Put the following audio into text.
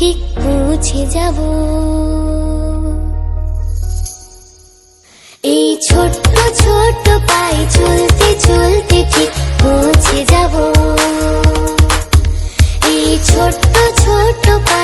ঠিক বুঝে যাব। এই ছোট্ট ছোট্ট পায়ে চলতে চলতে ঠিক পৌঁছে যাব। এই ছোট্ট ছোট্ট পায়ে